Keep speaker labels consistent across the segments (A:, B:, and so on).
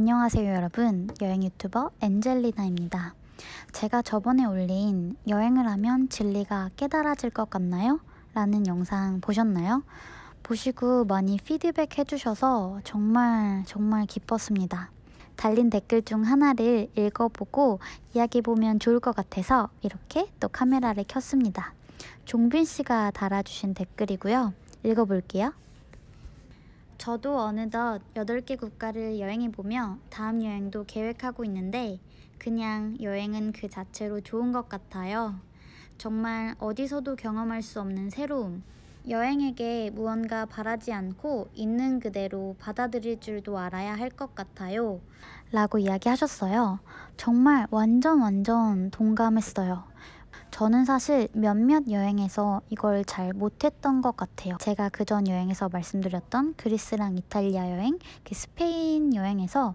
A: 안녕하세요 여러분. 여행 유튜버 엔젤리나입니다. 제가 저번에 올린 여행을 하면 진리가 깨달아질 것 같나요? 라는 영상 보셨나요? 보시고 많이 피드백 해주셔서 정말 정말 기뻤습니다. 달린 댓글 중 하나를 읽어보고 이야기 보면 좋을 것 같아서 이렇게 또 카메라를 켰습니다. 종빈 씨가 달아주신 댓글이고요. 읽어볼게요 저도 어느덧 8개 국가를 여행해보며 다음 여행도 계획하고 있는데 그냥 여행은 그 자체로 좋은 것 같아요. 정말 어디서도 경험할 수 없는 새로움. 여행에게 무언가 바라지 않고 있는 그대로 받아들일 줄도 알아야 할 것 같아요. 라고 이야기하셨어요. 정말 완전 완전 동감했어요. 저는 사실 몇몇 여행에서 이걸 잘 못했던 것 같아요. 제가 그전 여행에서 말씀드렸던 그리스랑 이탈리아 여행, 그 스페인 여행에서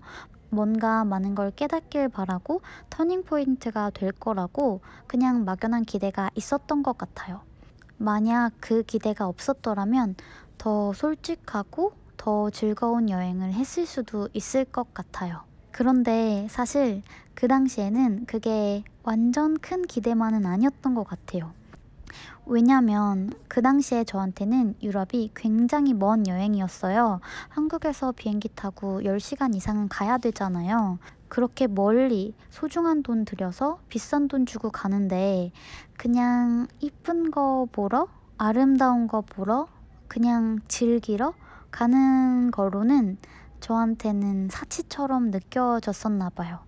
A: 뭔가 많은 걸 깨닫길 바라고 터닝포인트가 될 거라고 그냥 막연한 기대가 있었던 것 같아요. 만약 그 기대가 없었더라면 더 솔직하고 더 즐거운 여행을 했을 수도 있을 것 같아요. 그런데 사실 그 당시에는 그게 완전 큰 기대만은 아니었던 것 같아요. 왜냐면 그 당시에 저한테는 유럽이 굉장히 먼 여행이었어요. 한국에서 비행기 타고 10시간 이상은 가야 되잖아요. 그렇게 멀리 소중한 돈 들여서 비싼 돈 주고 가는데 그냥 이쁜 거 보러 아름다운 거 보러 그냥 즐기러 가는 거로는 저한테는 사치처럼 느껴졌었나 봐요.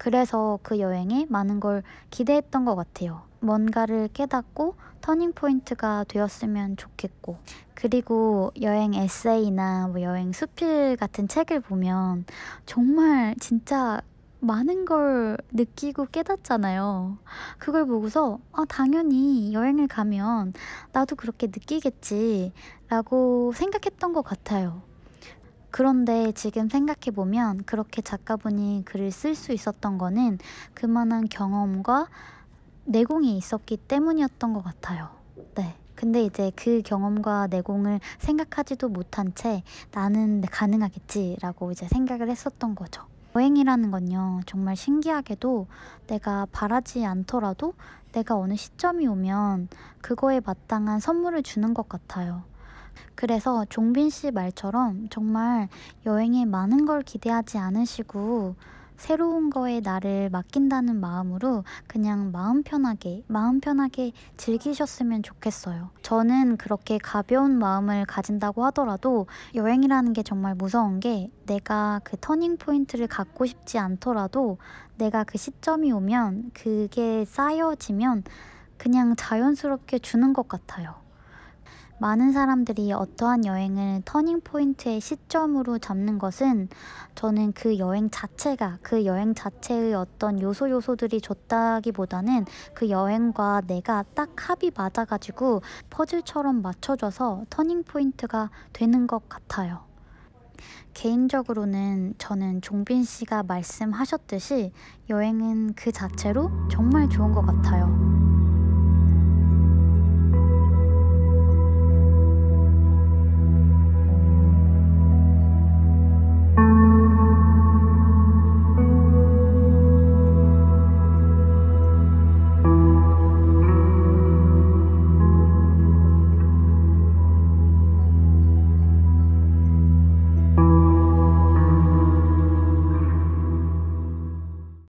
A: 그, 그래서 그 여행에 많은 걸 기대했던 것 같아요. 뭔가를 깨닫고 터닝포인트가 되었으면 좋겠고 그리고 여행 에세이나 뭐 여행 수필 같은 책을 보면 정말 진짜 많은 걸 느끼고 깨닫잖아요. 그걸 보고서 아 당연히 여행을 가면 나도 그렇게 느끼겠지 라고 생각했던 것 같아요. 그런데 지금 생각해보면 그렇게 작가분이 글을 쓸 수 있었던 거는 그만한 경험과 내공이 있었기 때문이었던 것 같아요. 네. 근데 이제 그 경험과 내공을 생각하지도 못한 채 나는 가능하겠지라고 이제 생각을 했었던 거죠. 여행이라는 건요, 정말 신기하게도 내가 바라지 않더라도 내가 어느 시점이 오면 그거에 마땅한 선물을 주는 것 같아요. 그래서 종빈 씨 말처럼 정말 여행에 많은 걸 기대하지 않으시고 새로운 거에 나를 맡긴다는 마음으로 그냥 마음 편하게, 마음 편하게 즐기셨으면 좋겠어요. 저는 그렇게 가벼운 마음을 가진다고 하더라도 여행이라는 게 정말 무서운 게 내가 그 터닝 포인트를 갖고 싶지 않더라도 내가 그 시점이 오면 그게 쌓여지면 그냥 자연스럽게 주는 것 같아요. 많은 사람들이 어떠한 여행을 터닝포인트의 시점으로 잡는 것은 저는 그 여행 자체가 그 여행 자체의 어떤 요소 요소들이 좋다기보다는 그 여행과 내가 딱 합이 맞아가지고 퍼즐처럼 맞춰져서 터닝포인트가 되는 것 같아요. 개인적으로는 저는 종빈 씨가 말씀하셨듯이 여행은 그 자체로 정말 좋은 것 같아요.